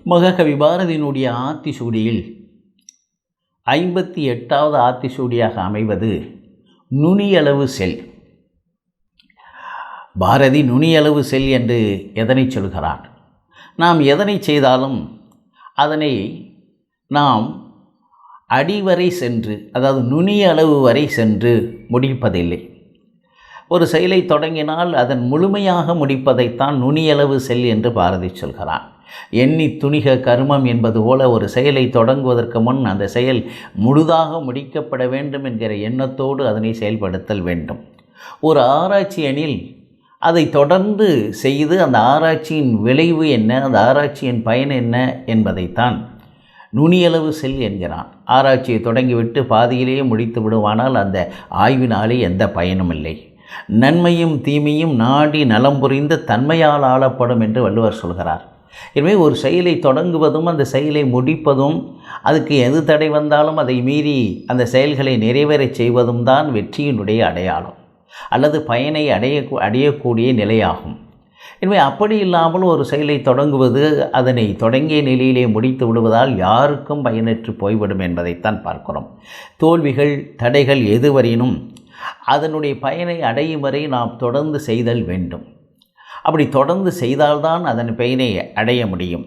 மகாகவி பாரதியினுடைய ஆத்திசூடியில் ஐம்பத்தி எட்டாவது ஆத்திசூடியாக அமைவது நுனியளவு செல். பாரதி நுனியளவு செல் என்று எதனை சொல்கிறான்? நாம் எதனை செய்தாலும் அதனை நாம் அடிவரை சென்று அதாவது நுனியளவு வரை சென்று முடிப்பதில்லை. ஒரு செயலை தொடங்கினால் அதன் முழுமையாக முடிப்பதைத்தான் நுனியளவு செல் என்று பாரதி சொல்கிறான். எண்ணி துணிக கருமம் என்பது போல ஒரு செயலை தொடங்குவதற்கு முன் அந்த செயல் முழுதாக முடிக்கப்பட வேண்டும் என்கிற எண்ணத்தோடு அதனை செயல்படுத்தல் வேண்டும். ஒரு ஆராய்ச்சி எனில் அதை தொடர்ந்து செய்து அந்த ஆராய்ச்சியின் விளைவு என்ன அந்த ஆராய்ச்சியின் பயன் என்ன என்பதைத்தான் நுனியளவு செல் என்கிறான். ஆராய்ச்சியை தொடங்கிவிட்டு பாதியிலேயே முடித்து விடுவானால் அந்த ஆய்வினாலே எந்த பயனும் இல்லை. நன்மையும் தீமையும் நாடி நலம் புரிந்த தன்மையால் ஆளப்படும் என்று வள்ளுவர் சொல்கிறார். எனவே ஒரு செயலை தொடங்குவதும் அந்த செயலை முடிப்பதும் அதுக்கு எது தடை வந்தாலும் அதை மீறி அந்த செயல்களை நிறைவேறச் செய்வதும் தான் வெற்றியினுடைய அடையாளம். அல்லது பயனை அடைய அடையக்கூடிய நிலையாகும். எனவே அப்படி இல்லாமல் ஒரு செயலை தொடங்குவது அதனை தொடங்கிய நிலையிலே முடித்து விடுவதால் யாருக்கும் பயனற்று போய்விடும் என்பதைத்தான் பார்க்கிறோம். தோல்விகள் தடைகள் எதுவரையினும் அதனுடைய பயனை அடையும் வரை நாம் தொடர்ந்து செய்தல் வேண்டும். அப்படி தொடர்ந்து செய்தால்தான் அதன் பயனை அடைய முடியும்.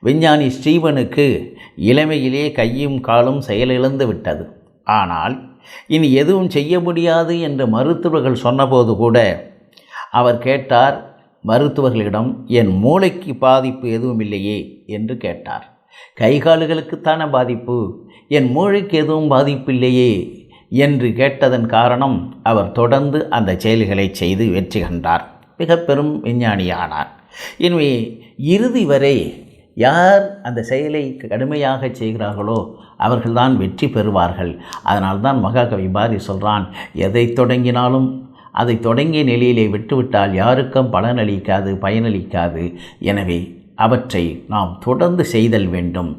விஞ்ஞானி ஸ்டீவனுக்கு இளமையிலே கையும் காலும் செயலிழந்து விட்டது. ஆனால் இனி எதுவும் செய்ய முடியாது என்று மருத்துவர்கள் சொன்னபோது கூட அவர் கேட்டார் மருத்துவர்களிடம் என் மூளைக்கு பாதிப்பு எதுவும் இல்லையே? என்று கேட்டார். கை கால்களுக்குத்தான பாதிப்பு? என் மூளைக்கு எதுவும் பாதிப்பு இல்லையே? என்று கேட்டதன் காரணம் அவர் தொடர்ந்து அந்த செயல்களை செய்து வெற்றி கண்டார். மிக பெரும் விஞ்ஞானியானார். எனவே இறுதி வரை யார் அந்த செயலை கடுமையாக செய்கிறார்களோ அவர்கள்தான் வெற்றி பெறுவார்கள். அதனால்தான் மகாகவி பாரதி சொல்கிறான் எதை தொடங்கினாலும் அதை தொடங்கிய நிலையிலே விட்டுவிட்டால் யாருக்கும் பலனளிக்காது பயனளிக்காது எனவே அவற்றை நாம் தொடர்ந்து செய்தல் வேண்டும்.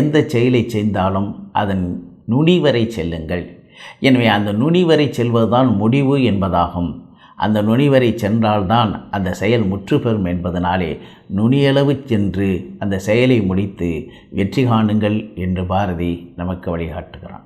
எந்த செயலை செய்தாலும் அதன் நுனி வரை செல்லுங்கள். எனவே அந்த நுனி வரை செல்வதுதான் முடிவு என்பதாகும். அந்த நுனி வரை சென்றால்தான் அந்த செயல் முற்று பெறும் என்பதனாலே நுனியளவு சென்று அந்த செயலை முடித்து வெற்றி காணுங்கள் என்று பாரதி நமக்கு வழிகாட்டுகிறான்.